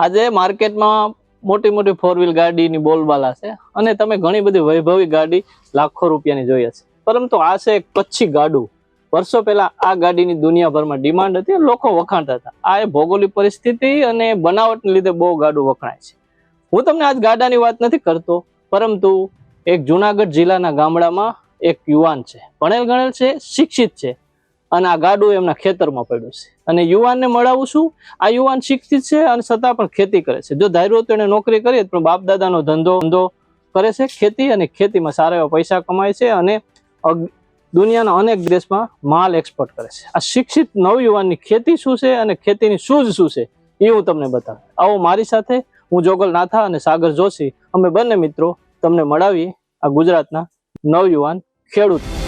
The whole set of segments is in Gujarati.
આજે માર્કેટમાં મોટી મોટી ફોર વ્હીલ ગાડીની બોલબાલા છે અને તમે ઘણી બધી વૈભવી ગાડી લાખો રૂપિયાની જોઈ હશે. પરંતુ આ છે કચ્છી ગાડું. વર્ષો પહેલા આ ગાડીની દુનિયાભરમાં ડિમાન્ડ હતી લોકો વખાણતા હતા. આ એ ભૌગોલિક પરિસ્થિતિ અને બનાવટને લીધે બહુ ગાડું વખણાય છે. હું તમને આજ ગાડાની વાત નથી કરતો, પરંતુ એક જુનાગઢ જિલ્લાના ગામડામાં એક યુવાન છે. ભણેલ ગણેલ છે, શિક્ષિત છે. અને આ ગાડું એમના ખેતરમાં પડ્યું છે. અને યુવાનને મળાવું છું. આ યુવાન શિક્ષિત છે અને છતાં પણ ખેતી કરે છે. જો ધાર્યું તો એને નોકરી કરીએ પણ બાપ દાદાનો ધંધો ધંધો કરે છે. ખેતી અને ખેતીમાં સારા એવા પૈસા કમાય છે અને દુનિયાના અનેક દેશમાં માલ એક્સપોર્ટ કરે છે. આ શિક્ષિત નવયુવાનની ખેતી શું છે અને ખેતીની સૂઝ શું છે, એ હું તમને બતાવું. આવો મારી સાથે હું જોગલ નાથા અને સાગર જોશી. અમે બંને મિત્રો તમને મળાવીએ આ ગુજરાતના નવયુવાન ખેડૂત.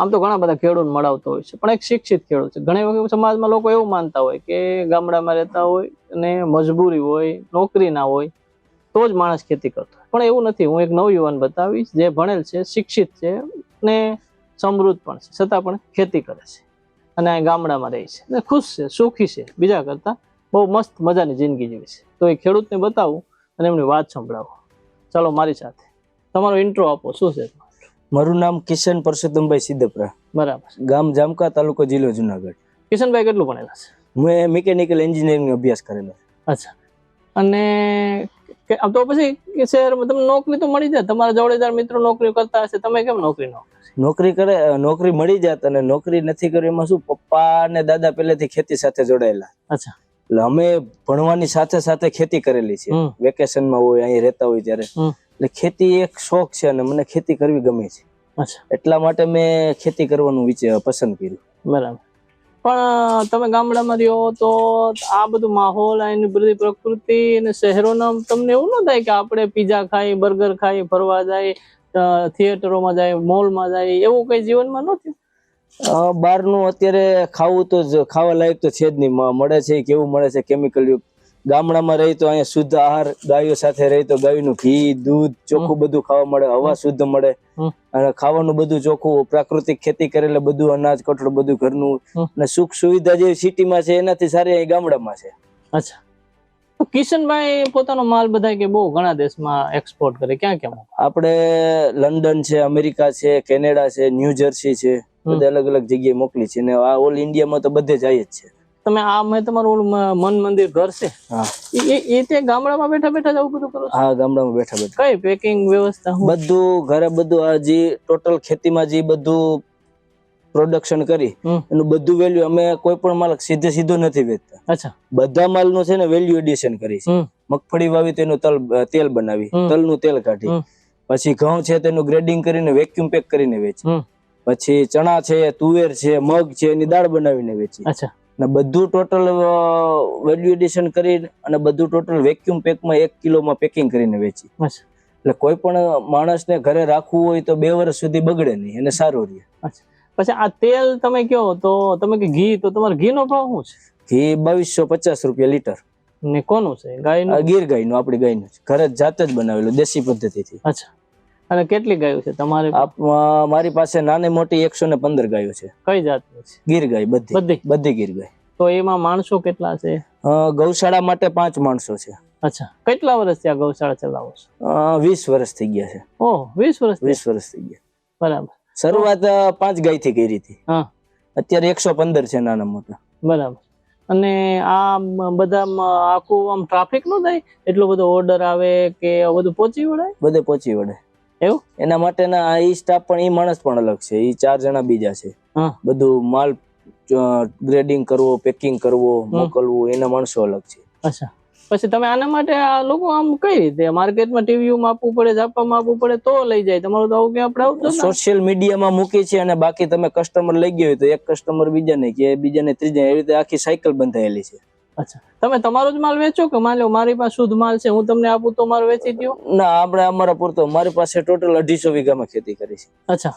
આમ તો ઘણા બધા ખેડૂત મળાવતો હોય છે, પણ એક શિક્ષિત ખેડૂત છે. ઘણી વખત સમાજમાં લોકો એવું માનતા હોય કે ગામડામાં રહેતા હોય અને મજબૂરી હોય, નોકરી ના હોય, તો જ માણસ ખેતી કરતો પણ એવું નથી, હું એક નવયુવાન બતાવીશ, જે ભણેલ છે, શિક્ષિત છે ને સમૃદ્ધ પણ છે. છતાં પણ ખેતી કરે છે અને અહીં ગામડામાં રહે છે. અને ખુશ છે, સુખી છે. બીજા કરતાં બહુ મસ્ત મજાની જિંદગી જીવે છે. તો એ ખેડૂતને બતાવું અને એમની વાત સંભળાવો. ચાલો, મારી સાથે. તમારો ઇન્ટ્રો આપો. શું છે? મારું નામ કિશન પરસોત્તમભાઈ સિદ્ધપરા. બરાબર. ગામ જામકા તાલુકો જિલ્લો જુનાગઢ. કિશનભાઈ કેટલું ભણેલા છે? મેં મિકેનિકલ એન્જિનિયરિંગનો અભ્યાસ કરેલો. અચ્છા. અને તો પછી કે શહેરમાં તમને નોકરી તો મળી જાય તમારા જોડેદાર મિત્રો નોકરી કરતા હશે તમે કેમ નોકરી નો નોકરી કરે નોકરી મળી જાત અને નોકરી નથી કરી એમાં શું પપ્પા ને દાદા પહેલેથી ખેતી સાથે જોડાયેલા. અચ્છા. એટલે અમે ભણવાની સાથે સાથે ખેતી કરેલી છે. વેકેશનમાં હોય અહીં રહેતા હોય ત્યારે. એટલે ખેતી એક શોખ છે અને મને ખેતી કરવી ગમે છે. એટલા માટે મેં ખેતી કરવાનું વિચાર પસંદ કર્યું. બરાબર. પણ તમે ગામડામાં રહ્યો તો આ બધું માહોલ એની બધી પ્રકૃતિ અને શહેરોના તમને એવું ન થાય કે આપણે પીઝા ખાઈ બર્ગર ખાઈ ફરવા જાય થિયેટરોમાં જાય મોલમાં જાય એવું કઈ જીવનમાં નથી બહારનું અત્યારે ખાવું તો જ- ખાવા લાયક તો છે જ નહીં. મળે છે કેવું મળે છે કેમિકલ યુક્ત ગામડામાં રહી તો અહીંયા શુદ્ધ આહાર ગાયો સાથે રહી તો ગાયનું ઘી દૂધ ચોખ્ખું બધું ખાવા મળે હવા શુદ્ધ મળે. અને ખાવાનું બધું ચોખ્ખું પ્રાકૃતિક ખેતી કરેલે બધું અનાજ કઠોળ બધું ઘરનું. અને સુખ સુવિધા જે સિટીમાં છે એનાથી સારી અહીં ગામડામાં છે. અચ્છા. તો કિશનભાઈ પોતાનો માલ બધા કે બહુ ઘણા દેશમાં એક્સપોર્ટ કરે ક્યાં ક્યાં આપણે લંડન છે અમેરિકા છે કેનેડા છે ન્યૂ જર્સી છે બધે અલગ અલગ જગ્યાએ મોકલી છે. ને આ ઓલ ઇન્ડિયામાં તો બધે જાય જ છે. તમે આ મેં તમારું ઓલું મન મંદિર ઘર છે? એ- તે ગામડામાં બેઠા બેઠા જ આવું બધું કરો હા ગામડામાં બેઠા બેઠા. કઈ પેકિંગ વ્યવસ્થા બધું ઘરે બધું આ જે ટોટલ ખેતીમાં જે બધું પ્રોડક્શન કરી એનું બધું વેલ્યુ અમે કોઈ પણ માલ સીધે સીધો નથી વેચતા. અચ્છા. બધા માલનું છે ને વેલ્યુ એડિશન કરી છે. મગફળી વાવી તેનું તલ તેલ બનાવી તલનું તેલ કાઢી. પછી ઘઉં છે તેનું ગ્રેડિંગ કરીને વેક્યુમ પેક કરીને વેચી. પછી ચણા છે તુવેર છે મગ છે એની દાળ બનાવીને વેચી. અચ્છા. અને બધું ટોટલ વેલ્યુ એડિશન કરી અને બધું ટોટલ વેક્યુમ પેકમાં એક કિલોમાં પેકિંગ કરીને વેચી. એટલે કોઈ પણ માણસને ઘરે રાખવું હોય તો બે વર્ષ સુધી બગડે નહીં અને સારું રહે. પછી આ તેલ તમે કહો તો તમે કે ઘી તો તમારે ઘીનો ભાવ શું છે? ઘી બાવીસો પચાસ રૂપિયા લીટર. ને કોનું છે? ગાયનું? ગીર ગાયનું આપણી ગાયનું છે. ઘરે જ જાતે જ બનાવેલું દેશી પદ્ધતિથી. અચ્છા. અને કેટલી ગાયો છે તમારે? મારી પાસે નાની મોટી એકસો ને પંદર ગાયો છે. કઈ જાતની છે? ગીર ગાય બધી. બધી? બધી ગીર ગાય. તો એમાં માણસો કેટલા છે? ગૌશાળા માટે પાંચ માણસો છે. અચ્છા. કેટલા વર્ષથી આ ગૌશાળા ચલાવો છો? વીસ વર્ષ થઈ ગયા છે. ઓહ વીસ વર્ષ વીસ વર્ષ થઈ ગયા. બરાબર. શરૂઆત પાંચ ગાયથી કરી હતી. હા. અત્યારે એકસો પંદર છે નાના મોટા. બરાબર. અને આ બધા આખું આમ ટ્રાફિક નો થાય? એટલો બધો ઓર્ડર આવે કે બધું પહોંચી વળાય? બધે પહોંચી વળે. એવું? એના માટેના આ ઈ સ્ટાફ પણ ઈ માણસ પણ અલગ છે. ઈ ચાર જણા બીજા છે. બધું માલ ગ્રેડિંગ કરવો પેકિંગ કરવો મોકલવું એના માણસો અલગ છે. અચ્છા. પછી તમે આના માટે આ લોકો આમ કઈ રીતે? માર્કેટમાં ટીવીમાં આપવું પડે છાપામાં આપવું પડે તો લઈ જાય. તમારું તો આવું કે આપણે આવતું સોશિયલ મીડિયામાં મૂકી છે અને બાકી તમે કસ્ટમર લઈ ગયો હોય તો એક કસ્ટમર બીજાને કે બીજાને ત્રીજા એવી રીતે આખી સાયકલ બંધાયેલી છે. અચ્છા. તમે તમારો જ માલ વેચો કે માન લો મારી પાસે શુદ્ધ માલ છે હું તમને આપું તો મારો વેચી દો ના આપણે અમારા પૂરતો મારી પાસે ટોટલ અઢીસો વીઘામાં ખેતી કરી છે. અચ્છા.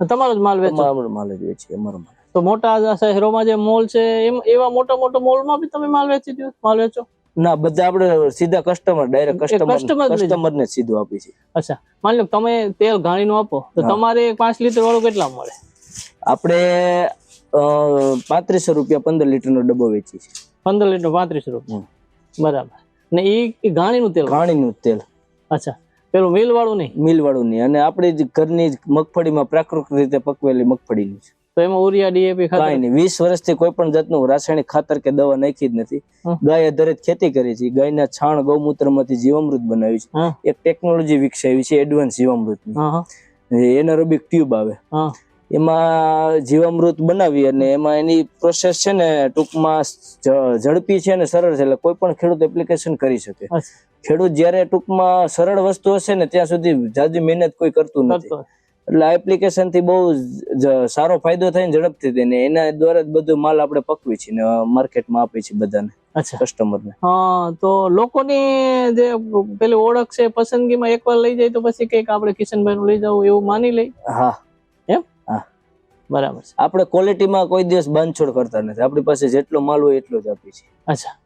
તમારો જ માલ વેચો. અમારો માલ જ વેચીએ અમારો માલ. તો મોટા શહેરોમાં જે મોલ છે એમ એવા મોટા મોટા મોલમાં બી તમે માલ વેચી દો માલ વેચો? ના બધા આપણે સીધા કસ્ટમર ડાયરેક્ટ કસ્ટમર. કસ્ટમર ને સીધું આપી છે અચ્છા. માની લો તમે તેલ ઘાણીનું આપો. તો તમારે પાંચ લીટર વાળું કેટલા મળે? આપણે પાંત્રીસો રૂપિયા પંદર લીટર નો ડબ્બો વેચી છે પંદર લીટર પાંત્રીસ રૂપિયા બરાબર. ને એ ઘાણીનું તેલ? ઘાણીનું તેલ. અચ્છા. પેલું મિલ વાળું નહીં? મિલ વાળું નહીં. અને આપણી જ ઘરની જ મગફળીમાં પ્રાકૃતિક રીતે પકવેલી મગફળીની છે. તો એમાં ઉરિયા ડીએપી ખાતર? કાંઈ નહીં. વીસ વર્ષથી કોઈ પણ જાતનું રાસાયણિક ખાતર કે દવા નાખી જ નથી. ગાય આધારે ખેતી કરી છે. ગાયના છાણ ગૌમૂત્રમાંથી જીવામૃત બનાવ્યું છે. એક ટેકનોલોજી વિકસાવી છે. એડવાન્સ જીવામૃત એનારોબિક ટ્યુબ આવે. એમાં જીવામૃત બનાવી અને એમાં એની પ્રોસેસ છે ને ટૂંકમાં ઝડપી છે અને સરળ છે એટલે કોઈ પણ ખેડૂત એપ્લિકેશન કરી શકે. ખેડૂત જ્યારે ટૂંકમાં સરળ વસ્તુ હશે ને ત્યાં સુધી જાજી મહેનત કોઈ કરતું નથી. એટલે આ એપ્લિકેશનથી બહુ સારો ફાયદો થાય ને ઝડપથી થાય ને એના દ્વારા જ બધું માલ આપણે પકવી છીએ ને માર્કેટમાં આપીએ છીએ બધાને કસ્ટમર કસ્ટમરને હા તો લોકોની જે પેલી ઓળખ છે પસંદગીમાં એકવાર લઈ જાય તો પછી કંઈક આપણે કિશનભાઈ નું લઈ જવું એવું માની લઈ? હા. બરાબર છે. આપણે ક્વોલિટીમાં કોઈ દિવસ બાંધછોડ કરતા નથી. આપણી પાસે જેટલો માલ હોય એટલો જ આપીએ છીએ. અચ્છા.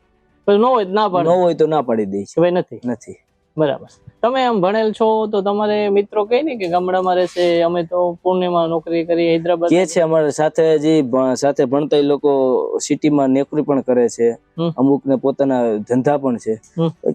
ન હોય ના ન પાડે. હોય તો ના પાડી દઈએ ભાઈ નથી. નથી. બરાબર. તમે આમ ભણેલ છો તો તમારે મિત્રો કહે ને કે ગામડામાં રહેશે અમે તો પુણેમાં નોકરી કરી હૈદરાબાદ કે છે અમારે સાથે જે સાથે ભણતા એ લોકો સિટીમાં નોકરી પણ કરે છે. અમુક ને પોતાના ધંધા પણ છે.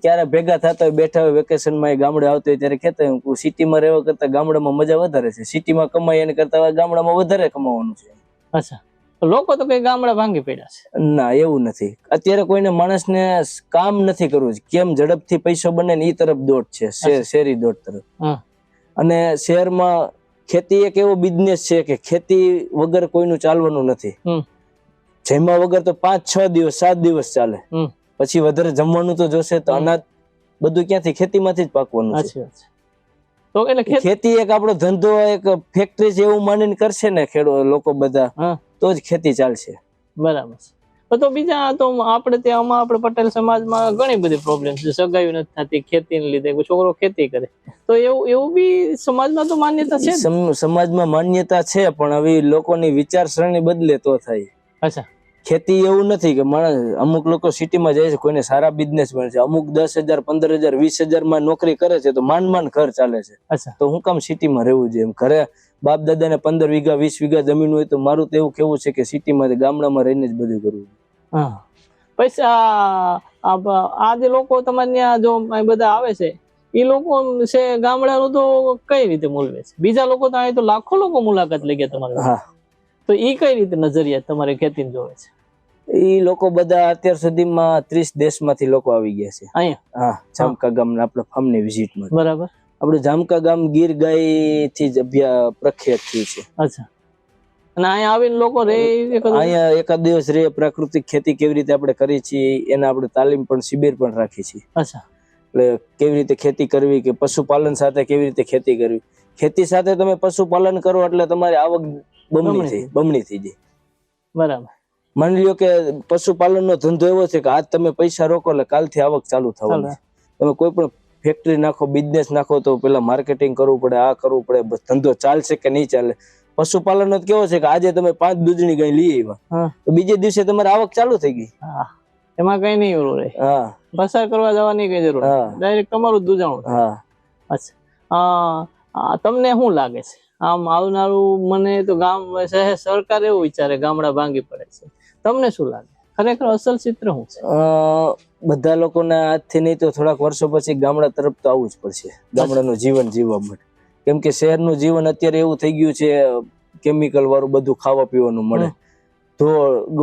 ક્યારે ભેગા થતા હોય બેઠા હોય વેકેશનમાં એ ગામડે આવતો હોય ત્યારે કહેતા હોય સિટીમાં રહેવા કરતા ગામડામાં મજા વધારે છે. સિટીમાં કમાઈ એને કરતા ગામડામાં વધારે કમાવાનું છે. અચ્છા. લોકો તો કઈ ગામડા ભાંગી પડ્યા છે. ના એવું નથી. અત્યારે કોઈને માણસને કામ નથી કરવું કેમ ઝડપથી પૈસો બને ને એ તરફ દોટ છે શેર- દોટ તરફ. અને શહેરમાં ખેતી એક એવો બિઝનેસ છે કે ખેતી વગર કોઈનું ચાલવાનું નથી. જેમાં વગર તો પાંચ છ દિવસ સાત દિવસ ચાલે. પછી વધારે જમવાનું તો જોશે તો અનાજ બધું ક્યાંથી? ખેતીમાંથી જ પાકવાનું છે. તો એટલે ખેતી એક આપણો ધંધો એક ફેક્ટરી જેવું માનીને કરશે ને ખેડૂત લોકો બધા. હા. તો જ ખેતી ચાલશે. બરાબર તો બીજા તો આપણે ત્યાં આપણે પટેલ સમાજમાં ઘણી બધી પ્રોબ્લેમ છે. સગાઈ નથી થતી ખેતીને લીધે છોકરો ખેતી કરે. તો એવું એવું બી સમાજમાં તો માન્યતા છે સમાજમાં માન્યતા છે પણ હવે લોકોની વિચારસરણી બદલે તો થાય. અચ્છા. ખેતી એવું નથી કે માણસ અમુક લોકો સિટીમાં જાય છે કોઈને સારા બિઝનેસ મળે છે. અમુક દસ હજાર પંદર હજાર વીસ હજારમાં નોકરી કરે છે તો માંડ માંડ ઘર ચાલે છે. અચ્છા. તો હું કામ સિટીમાં રહેવું જોઈએ ઘરે બાપ દાદા ને પંદર વીઘા વીસ વીઘા જમીન હોય તો મારું તો એવું કેવું છે કે સિટીમાં ગામડામાં રહીને જ બધું કરવું હા. પછી આ જે લોકો તમારે ત્યાં જો બધા આવે છે એ લોકો છે ગામડાનું તો કઈ રીતે મૂલવે છે? બીજા લોકો તો અહીં તો લાખો લોકો મુલાકાત લઈ ગયા તમારે હા. તો એ કઈ રીતે નજરિયા તમારે ખેતીને જોવે છે? એ લોકો બધા અત્યાર સુધીમાં ત્રીસ દેશમાંથી લોકો આવી ગયા છે. અહીંયા? હા જામકા ગામના આપણા ફાર્મની વિઝિટમાં. બરાબર. આપણે જામકા ગામ ગીર ગાયથી જ અભ્યા પ્રખ્યાત થયું છે. અચ્છા. અને અહીંયા આવીને લોકો રે અહીંયા એકાદ દિવસ રે પ્રાકૃતિક ખેતી કેવી રીતે આપણે કરી છીએ એના આપણે તાલીમ પણ શિબિર પણ રાખી છીએ. અચ્છા. એટલે કેવી રીતે ખેતી કરવી કે પશુપાલન સાથે કેવી રીતે ખેતી કરવી? ખેતી સાથે તમે પશુપાલન કરો એટલે તમારી આવક બમણી બમણી થઈ. બમણી થઈ જાય. બરાબર. માની લ્યો કે પશુપાલનનો ધંધો એવો છે કે આજ તમે પૈસા રોકો એટલે કાલથી આવક ચાલુ થવાની. તમે કોઈ પણ ફેક્ટરી નાખો બિઝનેસ નાખો તો પેલા માર્કેટિંગ કરવું પડે આ કરવું પડે ધંધો ચાલશે કે નહીં ચાલે? પશુપાલન નો કેવો છે કે આજે તમે પાંચ દૂધની ગાય લઈ આવ્યા. તો બીજે દિવસે તમારી આવક ચાલુ થઈ ગઈ. હા. એમાં કઈ નહીં ઓલું હા. પસાર કરવા જવાની કઈ જરૂર. ડાયરેક્ટ તમારું દૂધાણું. હા. અચ્છા. તમને શું લાગે છે? આમ આવનારું મને તો ગામ શહેર સરકાર એવું વિચારે ગામડા ભાંગી પડે છે. તમને શું લાગે? ખરેખર અસલ ચિત્ર શું છે? બધા લોકોના આજથી નહીં તો થોડાક વર્ષો પછી ગામડા તરફ તો આવવું જ પડશે. ગામડાનું જીવન જીવવા માટે. કેમ કે શહેરનું જીવન અત્યારે એવું થઈ ગયું છે કેમિકલ વાળું બધું ખાવા પીવાનું મળે. તો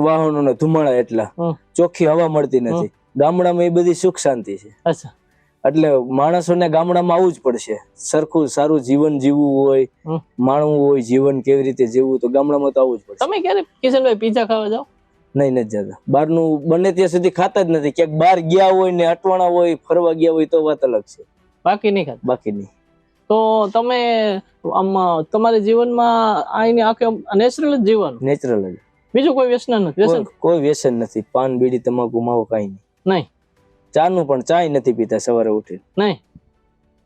વાહનો ને ધુમાડા એટલા. ચોખ્ખી હવા મળતી નથી. ગામડામાં એ બધી સુખ શાંતિ છે. અચ્છા. એટલે માણસોને ગામડામાં આવવું જ પડશે. સરખું સારું જીવન જીવવું હોય માણવું હોય જીવન કેવી રીતે જીવવું તો ગામડામાં તો આવવું જ પડશે. તમે ક્યારે કિશનભાઈ પીઝા ખાવા જાઓ? નહીં નથી જતા. બહારનું બને ત્યાં સુધી ખાતા જ નથી. ક્યાંક બહાર ગયા હોય ને અટવાણા હોય ફરવા ગયા હોય તો વાત અલગ છે. બાકી નહીં ખાતા? બાકી નહીં. તો તમે આમ તમારા જીવનમાં આની આખે નેચરલ જ જીવન નેચરલ જ. બીજું કોઈ વ્યસન નથી? વ્યસન? કોઈ- વ્યસન નથી. પાન બીડી તમાકુ માવો કાંઈ નહીં. નહીં. ચાનું પણ ચાય નથી પીતા સવારે ઉઠી નહીં.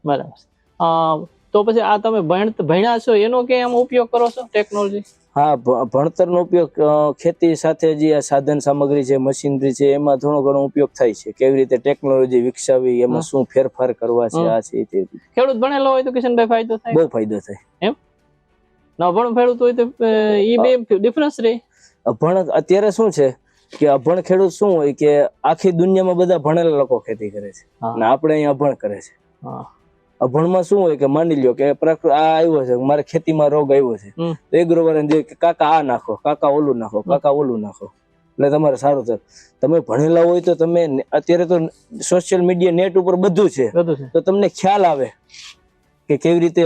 બરાબર. તો પછી આ તમે ભણ ભણ્યા છો એનો કે આમ ઉપયોગ કરો છો ટેકનોલોજી હા ભણતરનો ઉપયોગ ખેતી સાથે જે આ સાધન સામગ્રી છે મશીનરી છે એમાં થોડો ઘણો ઉપયોગ થાય છે. કેવી રીતે ટેકનોલોજી વિકસાવી એમાં શું ફેરફાર કરવા છે આ છે તે ખેડૂત ભણેલો હોય તો કિશનભાઈ ફાયદો થાય? બહુ ફાયદો થાય. ન ભણ ખેડૂત હોય તો એ ઈ બે ડિફરન્સ રહે અભણ અત્યારે શું છે કે અભણ ખેડૂત શું હોય કે આખી દુનિયામાં બધા ભણેલા લોકો ખેતી કરે છે. અને આપણે અહીંયા અભણ કરે છે. હા. અભણમાં શું હોય કે માની લ્યો કે આ આવ્યો છે મારે ખેતીમાં રોગ આવ્યો છે. તો એગ્રો જે કે કાકા આ નાખો કાકા ઓલું નાખો કાકા ઓલું નાખો. એટલે તમારે સારું થાય. તમે ભણેલા હોય તો તમે અત્યારે તો સોશિયલ મીડિયા નેટ ઉપર બધું છે. તો તમને ખ્યાલ આવે કે કેવી રીતે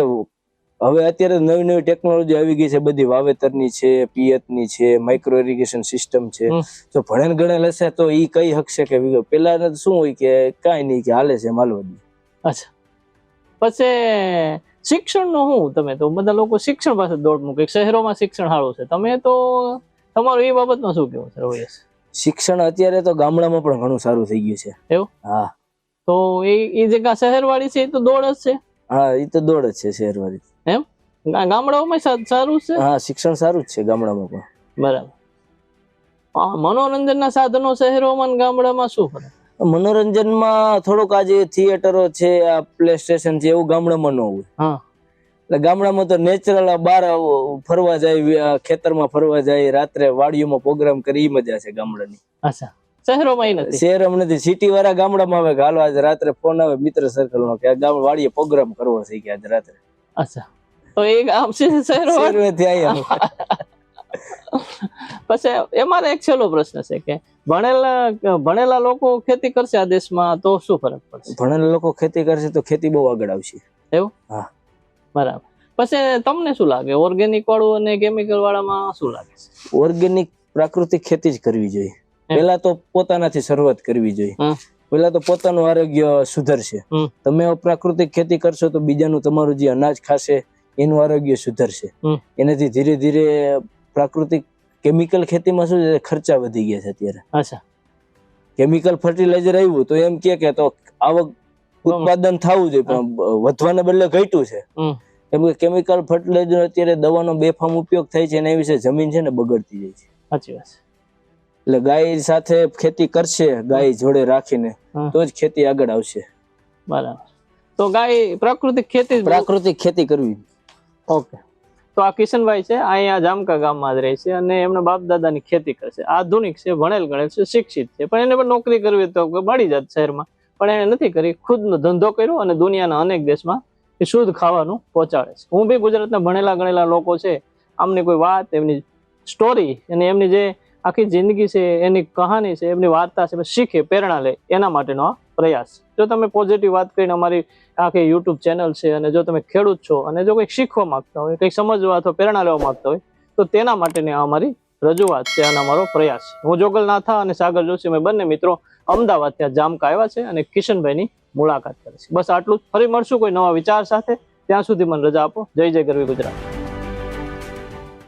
હવે અત્યારે નવી નવી ટેકનોલોજી આવી ગઈ છે બધી વાવેતરની છે પિયતની છે માઇક્રો ઇરિગેશન સિસ્ટમ છે. તો ભણેલ ગણેલ હશે તો એ કઈ હકશે કે પેલા શું હોય કે કાંઈ નહીં કે હાલે છે માલવા દે. અચ્છા. પછી શિક્ષણનું શું તમે તો બધા લોકો શિક્ષણ પાસે દોડ મૂકે. શહેરોમાં શિક્ષણ સારું છે. તમે તો તમારું એ બાબતમાં શું કેવું છે રોયસ શિક્ષણ અત્યારે તો ગામડામાં પણ ઘણું સારું થઈ ગયું છે. એવું? હા. તો એ એ જે ગા- શહેરવાળી છે એ તો દોડ જ છે? હા એ તો દોડ જ છે શહેરવાળી. એમ? ગામડાઓમાં સારું છે? હા શિક્ષણ સારું જ છે ગામડામાં પણ. બરાબર. મનોરંજનના સાધનો શહેરોમાં ગામડામાં શું ફરક? મનોરંજનમાં થોડુંક આજે થિયેટરો છે આ પ્લે સ્ટેશન છે એવું ગામડામાં ન હોય. એટલે ગામડામાં તો નેચરલ બહાર ફરવા જાય ખેતરમાં ફરવા જાય રાત્રે વાડીઓમાં પ્રોગ્રામ કરી મજા છે ગામડાની. અચ્છા. શહેરોમાં નથી? શહેરમાં નથી સિટી વાળા ગામડામાં આવે હાલો આજે રાત્રે ફોન આવે મિત્ર સર્કલ નો કે ગામ વાડીએ પ્રોગ્રામ કરવો છે કે આજે રાત્રે. અચ્છા. તો એ ગામ છે શહેરો શહેરમાંથી આયા પછી એમાં એક છેલ્લો પ્રશ્ન છે કે ભણેલા ભણેલા લોકો ખેતી કરશે આ દેશમાં તો શું ફરક પડશે? ભણેલા લોકો ખેતી કરશે તો ખેતી બહુ આગળ આવશે. બરાબર. પછી તમને શું લાગે? ઓર્ગેનિક વાળું અને કેમિકલ વાળામાં શું લાગે ઓર્ગેનિક પ્રાકૃતિક ખેતી જ કરવી જોઈએ. પહેલા પેલા તો પોતાનાથી શરૂઆત કરવી જોઈએ. પેલા તો પોતાનું આરોગ્ય સુધરશે. તમે પ્રાકૃતિક ખેતી કરશો તો બીજાનું તમારું જે અનાજ ખાશે એનું આરોગ્ય સુધરશે. એનાથી ધીરે ધીરે પ્રાકૃતિક કેમિકલ ખેતીમાં શું છે ખર્ચા વધી ગયા છે અત્યારે. અચ્છા. કેમિકલ ફર્ટિલાઇઝર આવ્યું તો એમ કે તો આવક ઉત્પાદન થવું જોઈએ પણ વધવાને બદલે ઘટ્યું છે. કેમ કે કેમિકલ ફર્ટિલાઇઝર અત્યારે દવાનો બેફામ ઉપયોગ થાય છે એના વિશે જમીન છે ને બગડતી જાય છે. સાચી વાત એટલે ગાય સાથે ખેતી કરશે ગાય જોડે રાખીને. તો જ ખેતી આગળ આવશે. બરાબર. તો ગાય પ્રાકૃતિક ખેતી પ્રાકૃતિક ખેતી કરવી. ઓકે. તો આ કિશનભાઈ છે અહીંયા જામકા ગામમાં જ રહે છે અને એમના બાપ દાદાની ખેતી કરે છે. આધુનિક છે, ભણેલ ગણેલ છે, શિક્ષિત છે, પણ એને પણ નોકરી કરવી તો મળી જાત શહેરમાં. પણ એને નથી કરી, ખુદનો ધંધો કર્યો અને દુનિયાના અનેક દેશમાં એ શુદ્ધ ખાવાનું પહોંચાડે છે. હું બી ગુજરાતના ભણેલા ગણેલા લોકો છે, આમની કોઈ વાત, એમની સ્ટોરી અને એમની જે આખી જિંદગી છે, એની કહાની છે, એમની વાર્તા છે શીખે, પ્રેરણા લે, એના માટેનો આ પ્રયાસ. જો તમે પોઝિટિવ વાત કરીને અમારી આખી યુટ્યુબ ચેનલ છે અને જો તમે ખેડૂત છો અને જો કંઈક શીખવા માંગતા હોય, કંઈક સમજવા અથવા પ્રેરણા લેવા માંગતા હોય, તો તેના માટેની આ અમારી રજૂઆત છે અને અમારો પ્રયાસ હું જોગલનાથા અને સાગર જોશી, અમે બંને મિત્રો અમદાવાદ ત્યાં જામકા આવ્યા છે અને કિશનભાઈની મુલાકાત કરે છે. બસ આટલું જ. ફરી મળશું કોઈ નવા વિચાર સાથે. ત્યાં સુધી મને રજા આપો. જય જય ગરવી ગુજરાત.